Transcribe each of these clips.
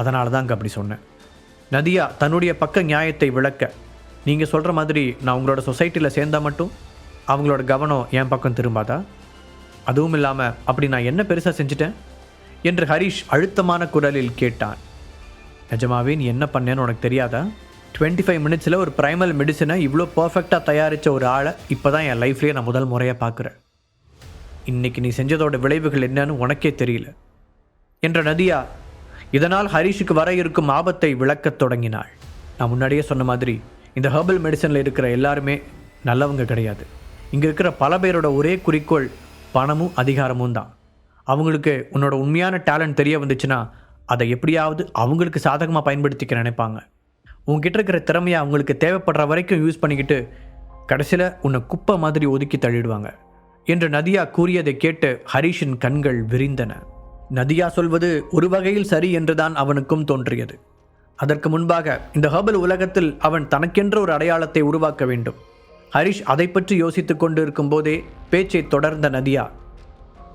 அதனால தான் அங்கே அப்படி சொன்னேன். நதியா தன்னுடைய பக்க நியாயத்தை விளக்க. நீங்கள் சொல்கிற மாதிரி நான் உங்களோட சொசைட்டியில் சேர்ந்தால் மட்டும் அவங்களோட கவனம் என் பக்கம் திரும்பாதா? அதுவும் இல்லாமல் அப்படி நான் என்ன பெருசாக செஞ்சுட்டேன்? என்று ஹரிஷ் அழுத்தமான குரலில் கேட்டான். நிஜமாவே நீ என்ன பண்ணேன்னு உனக்கு தெரியாதா? டுவெண்ட்டி ஃபைவ் மினிட்ஸில் ஒரு ப்ரைமல் மெடிசனை இவ்வளோ பர்ஃபெக்டாக தயாரித்த ஒரு ஆளை இப்போ தான் என் லைஃப்லேயே நான் முதல் முறையாக பார்க்குறேன். இன்னைக்கு நீ செஞ்சதோட விளைவுகள் என்னன்னு உனக்கே தெரியல. என்ற நதியா இதனால் ஹரிஷுக்கு வர இருக்கும் ஆபத்தை விளக்கத் தொடங்கினாள். நான் முன்னாடியே சொன்ன மாதிரி இந்த ஹெர்பல் மெடிசனில் இருக்கிற எல்லாருமே நல்லவங்க கிடையாது. இங்கே இருக்கிற பல பேரோட ஒரே குறிக்கோள் பணமும் அதிகாரமும் தான். அவங்களுக்கு உன்னோட உண்மையான டேலண்ட் தெரிய வந்துச்சுன்னா அதை எப்படியாவது அவங்களுக்கு சாதகமாக பயன்படுத்திக்க நினைப்பாங்க. உங்ககிட்ட இருக்கிற திறமையை அவங்களுக்கு தேவைப்படுற வரைக்கும் யூஸ் பண்ணிக்கிட்டு கடைசியில் உன்னை குப்பை மாதிரி ஒதுக்கி தள்ளிடுவாங்க. என்று நதியா கூறியதை கேட்டு ஹரிஷின் கண்கள் விரிந்தன. நதியா சொல்வது ஒரு வகையில் சரி என்றுதான் அவனுக்கும் தோன்றியது. அதற்கு முன்பாக இந்த ஹெர்பல் உலகத்தில் அவன் தனக்கென்ற ஒரு அடையாளத்தை உருவாக்க வேண்டும். ஹரிஷ் அதை பற்றி யோசித்து கொண்டு இருக்கும்போதே பேச்சை தொடர்ந்த நதியா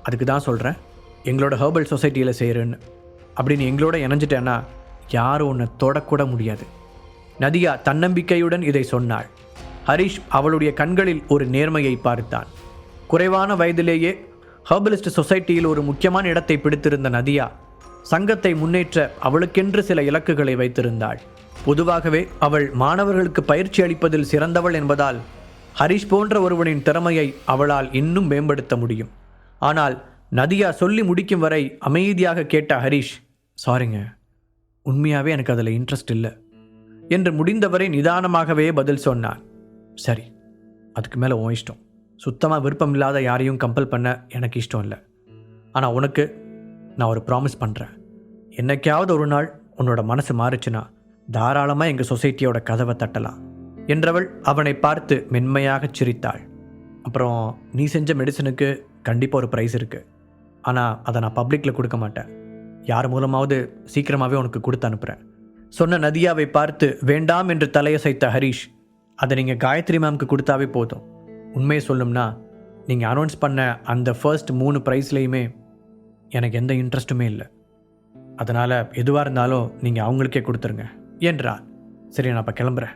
அதுக்கு தான் சொல்கிறேன் எங்களோட ஹெர்பல் சொசைட்டியில் செய்கிறேன்னு அப்படின்னு எங்களோட இணைஞ்சிட்டேன்னா யாரும் உன்னை தொடக்கூட முடியாது. நதியா தன்னம்பிக்கையுடன் இதை சொன்னாள். ஹரிஷ் அவளுடைய கண்களில் ஒரு நேர்மையை பார்த்தான். குறைவான வயதிலேயே ஹெர்பலிஸ்ட் சொசைட்டியில் ஒரு முக்கியமான இடத்தை பிடித்திருந்த நதியா சங்கத்தை முன்னேற்ற அவளுக்கென்று சில இலக்குகளை வைத்திருந்தாள். பொதுவாகவே அவள் மாணவர்களுக்கு பயிற்சி அளிப்பதில் சிறந்தவள் என்பதால் ஹரிஷ் போன்ற ஒருவனின் திறமையை அவளால் இன்னும் மேம்படுத்த முடியும். ஆனால் நதியா சொல்லி முடிக்கும் வரை அமைதியாக கேட்ட ஹரிஷ் சாரிங்க உண்மையாகவே எனக்கு அதில் இன்ட்ரெஸ்ட் இல்லை என்று முடிந்தவரை நிதானமாகவே பதில் சொன்னான். சரி அதுக்கு மேலே உன் இஷ்டம். சுத்தமாக விருப்பம் இல்லாத யாரையும் கம்பல் பண்ண எனக்கு இஷ்டம் இல்லை. ஆனால் உனக்கு நான் ஒரு ப்ராமிஸ் பண்ணுறேன் என்னைக்காவது ஒரு நாள் உன்னோட மனசு மாறுச்சுன்னா தாராளமாக எங்கள் சொசைட்டியோட கதவை தட்டலாம் என்றவள் அவனை பார்த்து மென்மையாகச் சிரித்தாள். அப்புறம் நீ செஞ்ச மெடிசனுக்கு கண்டிப்பாக ஒரு ப்ரைஸ் இருக்குது ஆனால் அதை நான் பப்ளிக்கில் கொடுக்க மாட்டேன். யார் மூலமாவது சீக்கிரமாகவே உனக்கு கொடுத்து அனுப்புகிறேன் சொன்ன நதியாவை பார்த்து வேண்டாம் என்று தலையசைத்த ஹரிஷ் அதை நீங்கள் காயத்ரி மேம்க்கு கொடுத்தாவே போதும். உண்மையை சொல்லும்னா நீங்கள் அனௌன்ஸ் பண்ண அந்த ஃபர்ஸ்ட் மூணு ப்ரைஸ்லேயுமே எனக்கு எந்த இன்ட்ரெஸ்ட்டுமே இல்லை. அதனால் எதுவாக இருந்தாலும் நீங்கள் அவங்களுக்கே கொடுத்துருங்க. என்றான் சரி நான் இப்போ கிளம்புறேன்.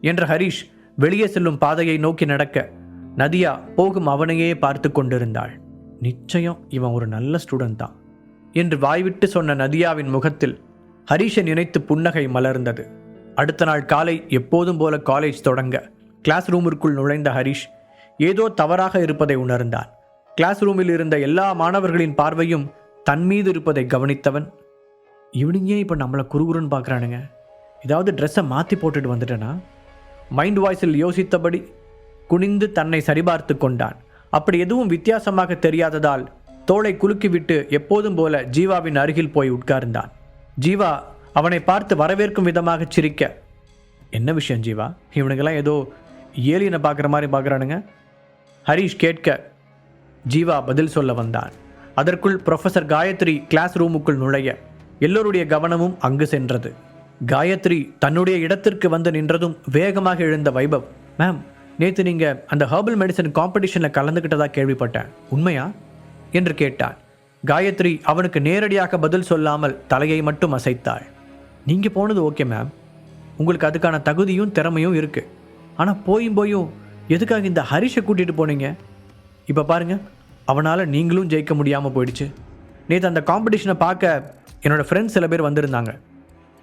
என்ற ஹரிஷ் வெளியே செல்லும் பாதையை நோக்கி நடக்க நதியா போகும் அவனையே பார்த்து கொண்டிருந்தாள். நிச்சயம் இவன் ஒரு நல்ல ஸ்டூடெண்ட் தான் என்று வாய்விட்டு சொன்ன நதியாவின் முகத்தில் ஹரிஷை நினைத்து புன்னகை மலர்ந்தது. அடுத்த நாள் காலை எப்போதும் போல காலேஜ் தொடங்க கிளாஸ் ரூமிற்குள் நுழைந்த ஹரிஷ் ஏதோ தவறாக இருப்பதை உணர்ந்தான். கிளாஸ் ரூமில் இருந்த எல்லா மாணவர்களின் பார்வையும் தன் மீது இருப்பதை கவனித்தவன் இவனுங்க ஏன் இப்போ நம்மளை குறுகுறுன்னு பார்க்குறானுங்க ஏதாவது ட்ரெஸ்ஸை மாற்றி போட்டுட்டு வந்துட்டேனா? மைண்ட் வாய்ஸில் யோசித்தபடி குனிந்து தன்னை சரிபார்த்து கொண்டான். அப்படி எதுவும் வித்தியாசமாக தெரியாததால் தோளை குலுக்கிவிட்டு எப்போதும் போல ஜீவாவின் அருகில் போய் உட்கார்ந்தான். ஜீவா அவனை பார்த்து வரவேற்கும் விதமாக சிரிக்க என்ன விஷயம் ஜீவா? இவனுக்கெல்லாம் ஏதோ ஏலியனை பார்க்குற மாதிரி பார்க்குறானுங்க ஹரிஷ் கேட்க ஜீவா பதில் சொல்ல வந்தான். அதற்குள் ப்ரொஃபஸர் காயத்ரி கிளாஸ் ரூமுக்குள் நுழைய எல்லோருடைய கவனமும் அங்கு சென்றது. காயத்ரி தன்னுடைய இடத்திற்கு வந்து நின்றதும் வேகமாக எழுந்த வைபவ் மேம் நேற்று நீங்கள் அந்த ஹர்பல் மெடிசன் காம்படிஷனில் கலந்துக்கிட்டதாக கேள்விப்பட்டேன். உண்மையா? என்று கேட்டான். காயத்ரி அவனுக்கு நேரடியாக பதில் சொல்லாமல் தலையை மட்டும் அசைத்தாள். நீங்கள் போனது ஓகே மேம் உங்களுக்கு அதுக்கான தகுதியும் திறமையும் இருக்குது ஆனால் போயும் போயும் எதுக்காக இந்த ஹரிஷை கூட்டிகிட்டு போனீங்க? இப்போ பாருங்க அவனால் நீங்களும் ஜெயிக்க முடியாமல் போயிடுச்சு. நேற்று அந்த காம்படிஷனை பார்க்க என்னோட ஃப்ரெண்ட்ஸ் சில பேர் வந்திருந்தாங்க.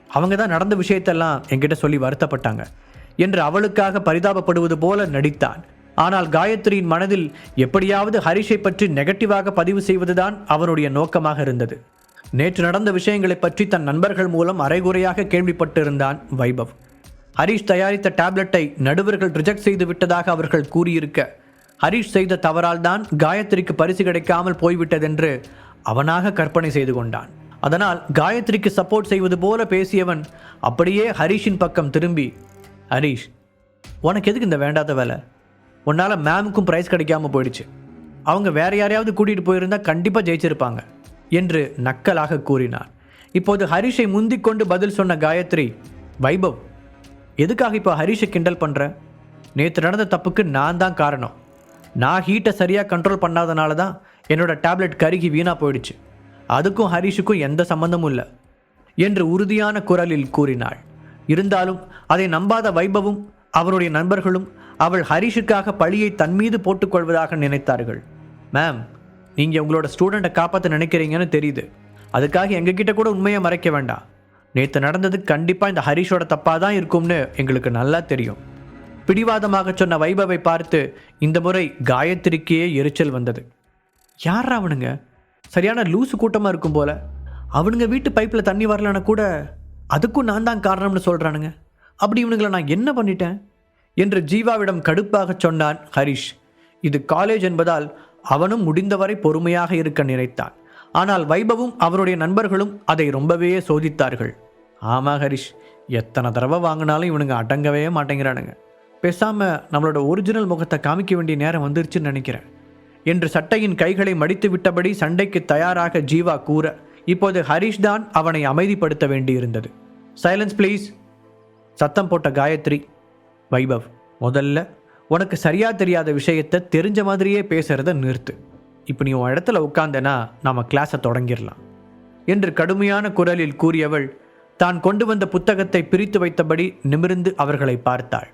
அவங்க தான் நடந்த விஷயத்தெல்லாம் என்கிட்ட சொல்லி வருத்தப்பட்டாங்க. என்று அவளுக்காக பரிதாபப்படுவது போல நடித்தான். ஆனால் காயத்ரியின் மனதில் எப்படியாவது ஹரிஷை பற்றி நெகட்டிவாக பதிவு செய்வதுதான் அவனுடைய நோக்கமாக இருந்தது. நேற்று நடந்த விஷயங்களை பற்றி தன் நண்பர்கள் மூலம் அரைகுறையாக கேள்விப்பட்டிருந்தான் வைபவ். ஹரிஷ் தயாரித்த டேப்லெட்டை நடுவர்கள் ரிஜெக்ட் செய்து விட்டதாக அவர்கள் கூறியிருக்க ஹரிஷ் செய்த தவறால் தான் காயத்ரிக்கு பரிசு கிடைக்காமல் போய்விட்டதென்று அவனாக கற்பனை செய்து கொண்டான். அதனால் காயத்ரிக்கு சப்போர்ட் செய்வது போல பேசியவன் அப்படியே ஹரிஷின் பக்கம் திரும்பி ஹரிஷ் உனக்கு எதுக்கு இந்த வேண்டாத வேலை? உன்னால் மேமுக்கும் ப்ரைஸ் கிடைக்காம போயிடுச்சு. அவங்க வேற யாரையாவது கூட்டிகிட்டு போயிருந்தால் கண்டிப்பாக ஜெயிச்சிருப்பாங்க என்று நக்கலாக கூறினார் இப்போது ஹரிஷை முந்திக் கொண்டு பதில் சொன்ன காயத்ரி வைபவ் எதுக்காக இப்போ ஹரிஷை கிண்டல் பண்ணுற நேற்று நடந்த தப்புக்கு நான் தான் காரணம். நான் ஹீட்டை சரியாக கண்ட்ரோல் பண்ணாதனால தான் என்னோட டேப்லெட் கருகி வீணாக போயிடுச்சு. அதுக்கும் ஹரிஷுக்கும் எந்த சம்மந்தமும் இல்லை என்று உறுதியான குரலில் கூறினாள். இருந்தாலும் அதை நம்பாத வைபவும் அவருடைய நண்பர்களும் அவள் ஹரிஷுக்காக பழியை தன் மீது போட்டுக்கொள்வதாக நினைத்தார்கள். மேம் நீங்கள் உங்களோட ஸ்டூடெண்ட்டை காப்பாற்ற நினைக்கிறீங்கன்னு தெரியுது. அதுக்காக எங்ககிட்ட கூட உண்மையை மறைக்க வேண்டாம். நேற்று நடந்தது கண்டிப்பாக இந்த ஹரிஷோட தப்பாக தான் இருக்கும்னு எங்களுக்கு நல்லா தெரியும். பிடிவாதமாக சொன்ன வைபவை பார்த்து இந்த முறை காயத்ரிக்கே எரிச்சல் வந்தது. யார் அவனுங்க? சரியான லூசு கூட்டமாக இருக்கும் போல. அவனுங்க வீட்டு பைப்பில் தண்ணி வரலன்னா கூட அதுக்கும் நான் தான் காரணம்னு சொல்கிறானுங்க அப்படி இவனுங்களை நான் என்ன பண்ணிட்டேன்? என்று ஜீவாவிடம் கடுப்பாக சொன்னான் ஹரிஷ். இது காலேஜ் என்பதால் அவனும் முடிந்தவரை பொறுமையாக இருக்க நினைத்தான். ஆனால் வைபவும் அவருடைய நண்பர்களும் அதை ரொம்பவே சோதித்தார்கள். ஆமாம் ஹரிஷ் எத்தனை தடவை வாங்கினாலும் இவனுங்க அடங்கவே மாட்டேங்கிறானுங்க. பேசாமல் நம்மளோட ஒரிஜினல் முகத்தை காமிக்க வேண்டிய நேரம் வந்துருச்சுன்னு நினைக்கிறேன். என்று சட்டையின் கைகளை மடித்து விட்டபடி சண்டைக்கு தயாராக ஜீவா கூற இப்போது ஹரிஷ் தான் அவனை அமைதிப்படுத்த வேண்டியிருந்தது. சைலன்ஸ் ப்ளீஸ் சத்தம் போட்ட காயத்ரி வைபவ் முதல்ல உனக்கு சரியா தெரியாத விஷயத்தை தெரிஞ்ச மாதிரியே பேசுறத நிறுத்து. இப்போ நீ உன் இடத்துல உட்காந்தனா நாம கிளாஸை தொடங்கிடலாம். என்று கடுமையான குரலில் கூறியவள் தான் கொண்டு வந்த புத்தகத்தை பிரித்து வைத்தபடி நிமிர்ந்து அவர்களை பார்த்தாள்.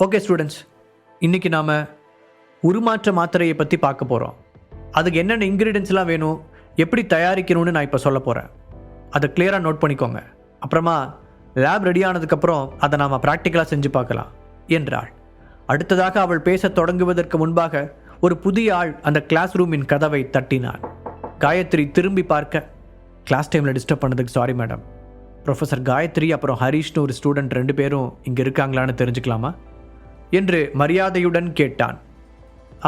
ஓகே ஸ்டூடெண்ட்ஸ் இன்னைக்கு நாம் உருமாற்ற மாத்திரையை பற்றி பார்க்க போகிறோம் அதுக்கு என்னென்ன இன்க்ரீடியன்ஸ்லாம் வேணும்? எப்படி தயாரிக்கணும்னு நான் இப்போ சொல்ல போகிறேன் அதை கிளியராக நோட் பண்ணிக்கோங்க. அப்புறமா லேப் ரெடி ஆனதுக்கப்புறம் அதை நாம் ப்ராக்டிக்கலாக செஞ்சு பார்க்கலாம் என்றாள். அடுத்ததாக அவள் பேசத் தொடங்குவதற்கு முன்பாக ஒரு புதிய ஆள் அந்த கிளாஸ் ரூமின் கதவை தட்டினான் காயத்ரி திரும்பி பார்க்க கிளாஸ் டைமில் டிஸ்டர்ப் பண்ணதுக்கு சாரி மேடம் ப்ரொஃபஸர் காயத்ரி அப்புறம் ஹரீஷ்னு ஒரு ஸ்டூடெண்ட் ரெண்டு பேரும் இங்கே இருக்காங்களான்னு தெரிஞ்சுக்கலாமா? என்று மரியாதையுடன் கேட்டான்.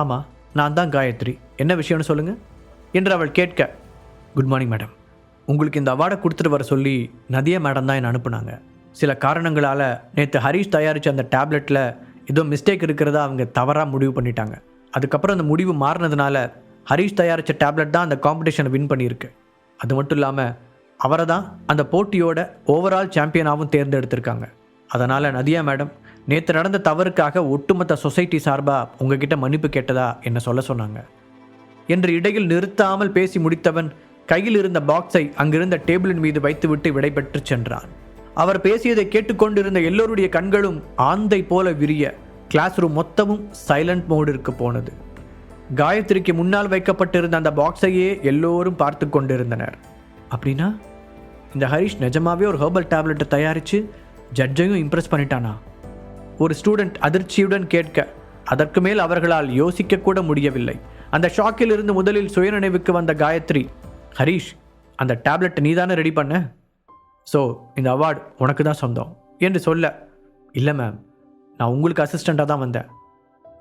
ஆமாம் நான் தான் காயத்ரி. என்ன விஷயம்னு சொல்லுங்கள் என்று அவள் கேட்க குட் மார்னிங் மேடம் உங்களுக்கு இந்த அவார்டை கொடுத்துட்டு வர சொல்லி நதியா மேடம் தான் என்னை அனுப்புனாங்க. சில காரணங்களால் நேற்று ஹரீஷ் தயாரித்த அந்த டேப்லெட்டில் ஏதோ மிஸ்டேக் இருக்கிறதா அவங்க தவறாக முடிவு பண்ணிட்டாங்க. அதுக்கப்புறம் அந்த முடிவு மாறினதுனால ஹரீஷ் தயாரித்த டேப்லெட் தான் அந்த காம்படிஷனை வின் பண்ணியிருக்கு. அது மட்டும் இல்லாமல் அவரை தான் அந்த போட்டியோட ஓவரால் சாம்பியனாகவும் தேர்ந்தெடுத்திருக்காங்க. அதனால் நதியா மேடம் நேற்று நடந்த தவறுக்காக ஒட்டுமொத்த சொசைட்டி சார்பாக உங்ககிட்ட மன்னிப்பு கேட்டதா என்ன சொல்ல சொன்னாங்க. என்று இடையில் நிறுத்தாமல் பேசி முடித்தவன் கையில் இருந்த பாக்ஸை அங்கிருந்த டேபிளின் மீது வைத்துவிட்டு விடைபெற்று சென்றான். அவர் பேசியதை கேட்டுக்கொண்டிருந்த எல்லோருடைய கண்களும் ஆந்தை போல விரிய கிளாஸ் ரூம் மொத்தமும் சைலண்ட் மோடிற்கு போனது. காயத்ரிக்கு முன்னால் வைக்கப்பட்டிருந்த அந்த பாக்ஸையே எல்லோரும் பார்த்து கொண்டிருந்தனர். அப்படின்னா? இந்த ஹரிஷ் நிஜமாவே ஒரு ஹெர்பல் டேப்லெட்டை தயாரித்து ஜட்ஜையும் இம்ப்ரெஸ் பண்ணிட்டானா? ஒரு ஸ்டூடெண்ட் அதிர்ச்சியுடன் கேட்க அதற்கு மேல் அவர்களால் யோசிக்கக்கூட முடியவில்லை. அந்த ஷாக்கில் இருந்து முதலில் சுயநினைவுக்கு வந்த காயத்ரி ஹரீஷ் அந்த டேப்லெட்டை நீ தானே ரெடி பண்ண? ஸோ இந்த அவார்டு உனக்கு தான் சொந்தம். என்று சொல்ல இல்லை மேம் நான் உங்களுக்கு அசிஸ்டண்ட்டாக தான் வந்தேன்.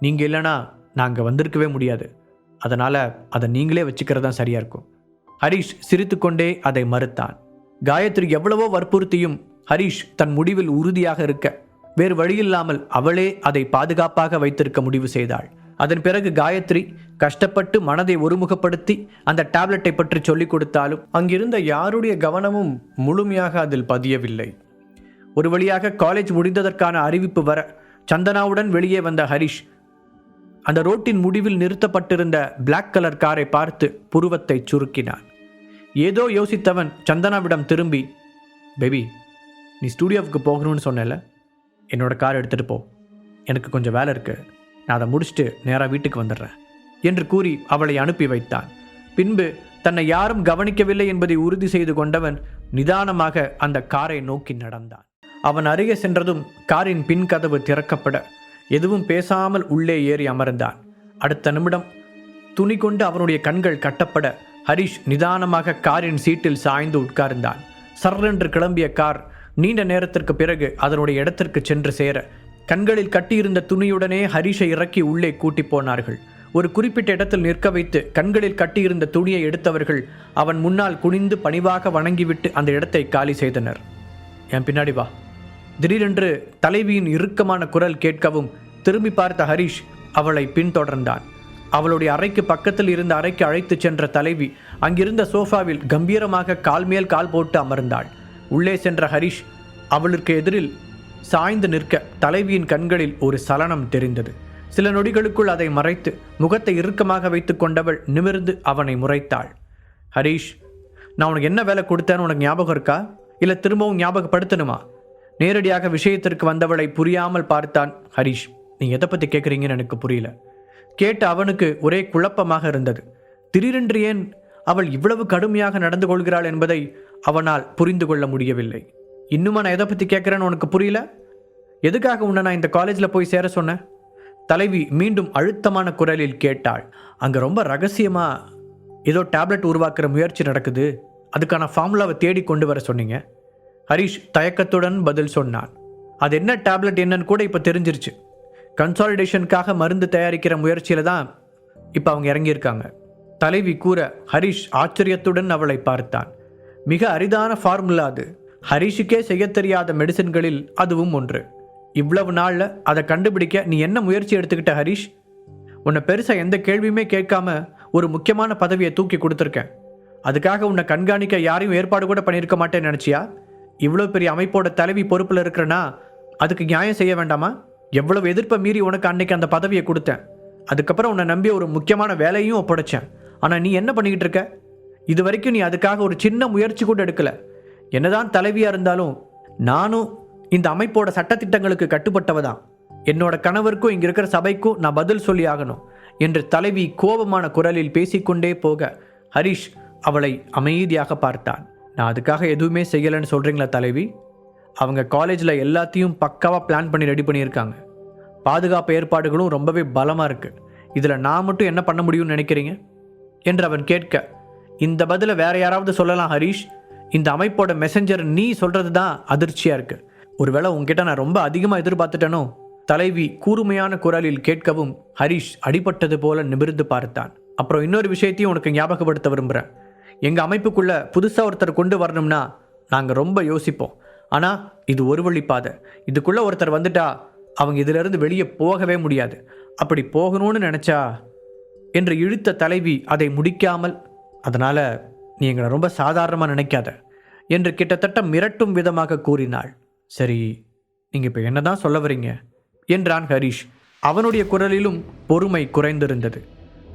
நீங்கள் இல்லைனா நாங்கள் வந்திருக்கவே முடியாது. அதனால் அதை நீங்களே வச்சுக்கிறது தான் சரியாக இருக்கும். ஹரீஷ் சிரித்துக்கொண்டே அதை மறுத்தான். காயத்ரி எவ்வளவோ வற்புறுத்தியும் ஹரீஷ் தன் முடிவில் உறுதியாக இருக்க வேறு வழியில்லாமல் அவளே அதை பாதுகாப்பாக வைத்திருக்க முடிவு செய்தாள். அதன் பிறகு காயத்ரி கஷ்டப்பட்டு மனதை ஒருமுகப்படுத்தி அந்த டேப்லெட்டை பற்றி சொல்லிக் கொடுத்தாலும் அங்கிருந்த யாருடைய கவனமும் முழுமையாக அதில் பதியவில்லை. ஒரு வழியாக காலேஜ் முடிந்ததற்கான அறிவிப்பு வர சந்தனாவுடன் வெளியே வந்த ஹரிஷ் அந்த ரோட்டின் முடிவில் நிறுத்தப்பட்டிருந்த பிளாக் கலர் காரை பார்த்து புருவத்தை சுருக்கினார் ஏதோ யோசித்தவன் சந்தனாவிடம் திரும்பி பேபி நீ ஸ்டூடியோவுக்கு போகணும்னு சொன்னல என்னோட கார் எடுத்துகிட்டு போ. எனக்கு கொஞ்சம் வேலை இருக்குது நான் அதை முடிச்சுட்டு நேராக வீட்டுக்கு வந்துடுறேன் என்று கூறி அவளை அனுப்பி வைத்தான். பின்பு தன்னை யாரும் கவனிக்கவில்லை என்பதை உறுதி செய்து கொண்டவன் நிதானமாக அந்த காரை நோக்கி நடந்தான். அவன் அருகே சென்றதும் காரின் பின் கதவு திறக்கப்பட எதுவும் பேசாமல் உள்ளே ஏறி அமர்ந்தான். அடுத்த நிமிடம் துணி கொண்டு அவனுடைய கண்கள் கட்டப்பட ஹரிஷ் நிதானமாக காரின் சீட்டில் சாய்ந்து உட்கார்ந்தான். சர்ரென்று கிளம்பிய கார் நீண்ட நேரத்திற்கு பிறகு அதனுடைய இடத்திற்கு சென்று சேர கண்களில் கட்டியிருந்த துணியுடனே ஹரிஷை இறக்கி உள்ளே கூட்டி போனார்கள். ஒரு குறிப்பிட்ட இடத்தில் நிற்க வைத்து கண்களில் கட்டியிருந்த துணியை எடுத்தவர்கள் அவன் முன்னால் குனிந்து பணிவாக வணங்கிவிட்டு அந்த இடத்தை காலி செய்தனர். என் பின்னாடி வா. திடீரென்று தலைவியின் இறுக்கமான குரல் கேட்கவும் திரும்பி பார்த்த ஹரிஷ் அவளை பின்தொடர்ந்தான். அவளுடைய அறைக்கு பக்கத்தில் இருந்த அறைக்கு அழைத்துச் சென்ற தலைவி அங்கிருந்த சோஃபாவில் கம்பீரமாக கால் மேல் கால் போட்டு அமர்ந்தாள். உள்ளே சென்ற ஹரிஷ் அவளுக்கு எதிரில் சாய்ந்து நிற்க தலைவியின் கண்களில் ஒரு சலனம் தெரிந்தது. சில நொடிகளுக்குள் அதை மறைத்து முகத்தை இறுக்கமாக வைத்து கொண்டவள் நிமிர்ந்து அவனை முறைத்தாள். ஹரீஷ் நான் உனக்கு என்ன வேலை கொடுத்தேன்னு உனக்கு ஞாபகம் இருக்கா? இல்லை திரும்பவும் ஞாபகப்படுத்தணுமா? நேரடியாக விஷயத்திற்கு வந்தவளை புரியாமல் பார்த்தான் ஹரிஷ். நீ எதை பற்றி கேட்குறீங்கன்னு எனக்கு புரியல. கேட்டு அவனுக்கு ஒரே குழப்பமாக இருந்தது. திடீரென்று ஏன் அவள் இவ்வளவு கடுமையாக நடந்து கொள்கிறாள் என்பதை அவனால் புரிந்து கொள்ள முடியவில்லை. இன்னுமா நான் எதை பற்றி கேட்குறேன்னு உனக்கு புரியல? எதுக்காக உன்னை நான் இந்த காலேஜில் போய் சேர சொன்னேன்? தலைவி மீண்டும் அழுத்தமான குரலில் கேட்டாள். அங்கே ரொம்ப ரகசியமாக ஏதோ டேப்லெட் உருவாக்குற முயற்சி நடக்குது. அதுக்கான ஃபார்முலாவை தேடி கொண்டு வர சொன்னீங்க. ஹரிஷ் தயக்கத்துடன் பதில் சொன்னான். அது என்ன டேப்லெட் என்னன்னு கூட இப்போ தெரிஞ்சிருச்சு. கன்சாலிடேஷனுக்காக மருந்து தயாரிக்கிற முயற்சியில் தான் இப்போ அவங்க இறங்கியிருக்காங்க. தலைவி கூற ஹரிஷ் ஆச்சரியத்துடன் அவளை பார்த்தான். மிக அரிதான ஃபார்முலா அது. ஹரிஷுக்கே செய்ய தெரியாத மெடிசன்களில் அதுவும் ஒன்று. இவ்வளவு நாளில் அதை கண்டுபிடிக்க நீ என்ன முயற்சி எடுத்துக்கிட்ட ஹரிஷ்? உன்னை பெருசாக எந்த கேள்வியுமே கேட்காம ஒரு முக்கியமான பதவியை தூக்கி கொடுத்துருக்கேன். அதுக்காக உன்னை கண்காணிக்க யாரையும் ஏற்பாடு கூட பண்ணியிருக்க மாட்டேன்னு நினச்சியா? இவ்வளோ பெரிய அமைப்போட தலைவி பொறுப்பில் இருக்கிறனா அதுக்கு நியாயம் செய்ய வேண்டாமா? எவ்வளவு எதிர்ப்பை மீறி உனக்கு அன்னைக்கு அந்த பதவியை கொடுத்தேன். அதுக்கப்புறம் உன்னை நம்பி ஒரு முக்கியமான வேலையும் ஒப்படைச்சேன். ஆனால் நீ என்ன பண்ணிக்கிட்டு இருக்க? இது வரைக்கும் நீ அதுக்காக ஒரு சின்ன முயற்சி கூட எடுக்கல. என்னதான் தலைவியாக இருந்தாலும் நானும் இந்த அமைப்போட சட்டத்திட்டங்களுக்கு கட்டுப்பட்டவ தான் என்னோட கணவருக்கும் இங்கே இருக்கிற சபைக்கும் நான் பதில் சொல்லி ஆகணும் என்று தலைவி கோபமான குரலில் பேசிக்கொண்டே போக ஹரிஷ் அவளை அமைதியாக பார்த்தான். நான் அதுக்காக எதுவுமே செய்யலைன்னு சொல்கிறீங்களா தலைவி? அவங்க காலேஜில் எல்லாத்தையும் பக்காவாக பிளான் பண்ணி ரெடி பண்ணியிருக்காங்க. பாதுகாப்பு ஏற்பாடுகளும் ரொம்பவே பலமாக இருக்குது இதில் நான் மட்டும் என்ன பண்ண முடியும்னு நினைக்கிறீங்க? என்று அவன் கேட்க இந்த பதிலை வேற யாராவது சொல்லலாம் ஹரிஷ்? இந்த அமைப்போட மெசஞ்சர் நீ சொல்கிறது தான் அதிர்ச்சியாக இருக்குது ஒருவேளை உங்ககிட்ட நான் ரொம்ப அதிகமாக எதிர்பார்த்துட்டேனோ? தலைவி கூர்மையான குரலில் கேட்கவும் ஹரிஷ் அடிபட்டது போல நிமிர்ந்து பார்த்தான். அப்புறம் இன்னொரு விஷயத்தையும் உனக்கு ஞாபகப்படுத்த விரும்புகிறேன் எங்கள் அமைப்புக்குள்ளே புதுசாக ஒருத்தர் கொண்டு வரணும்னா நாங்கள் ரொம்ப யோசிப்போம். ஆனால் இது ஒரு வழி பாதை. இதுக்குள்ளே ஒருத்தர் வந்துட்டா அவங்க இதிலிருந்து வெளியே போகவே முடியாது. அப்படி போகணும்னு நினச்சா என்று இழுத்த தலைவி அதை முடிக்காமல் அதனால் நீ எங்களை ரொம்ப சாதாரணமாக நினைக்காத என்று கிட்டத்தட்ட மிரட்டும் விதமாக கூறினாள். சரி நீங்கள் இப்போ என்ன தான் சொல்ல வரீங்க? என்றான் ஹரிஷ். அவனுடைய குரலிலும் பொறுமை குறைந்திருந்தது.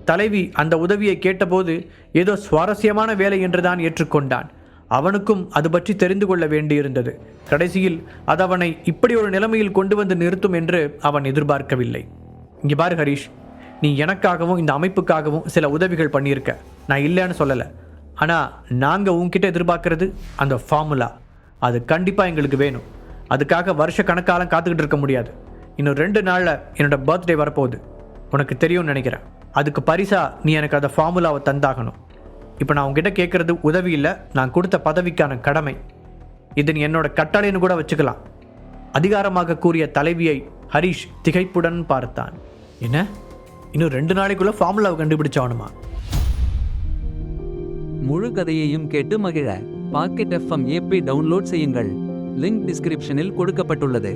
தலைவி அந்த உதவியை கேட்டபோது ஏதோ சுவாரஸ்யமான வேலை என்றுதான் ஏற்றுக்கொண்டான். அவனுக்கும் அது பற்றி தெரிந்து கொள்ள வேண்டியிருந்தது. கடைசியில் அது அவனை இப்படி ஒரு நிலைமையில் கொண்டு வந்து நிறுத்தும் என்று அவன் எதிர்பார்க்கவில்லை. இங்கே பாரு ஹரிஷ் நீ எனக்காகவும் இந்த அமைப்புக்காகவும் சில உதவிகள் பண்ணியிருக்க. நான் இல்லைன்னு சொல்லலை. ஆனால் நாங்கள் உன்கிட்ட எதிர்பார்க்கறது அந்த ஃபார்முலா. அது கண்டிப்பாக எங்களுக்கு வேணும். அதுக்காக வருஷ கணக்காலம் காத்துக்கிட்டு இருக்க முடியாது. இன்னும் ரெண்டு நாளில் என்னோடய பர்த்டே வரப்போகுது. உனக்கு தெரியும்னு நினைக்கிறேன். அதுக்கு பரிசாக நீ எனக்கு அந்த ஃபார்முலாவை தந்தாகணும். இப்போ நான் உங்ககிட்ட கேட்குறது உதவி இல்லை நான் கொடுத்த பதவிக்கான கடமை. இது நீ என்னோட கட்டளைன்னு கூட வச்சுக்கலாம். அதிகாரமாக கூறிய தலைவியை ஹரிஷ் திகைப்புடன் பார்த்தான். என்ன? இன்னும் ரெண்டு நாளைக்குள்ள ஃபார்முலாவை கண்டுபிடிச்சவனுமா முழு கதையையும் கேட்டு மகிழ. பாக்கெட் எஃப்எம் ஏபி டவுன்லோட் செய்யுங்கள். லிங்க் டிஸ்கிரிப்ஷனில் கொடுக்கப்பட்டுள்ளது.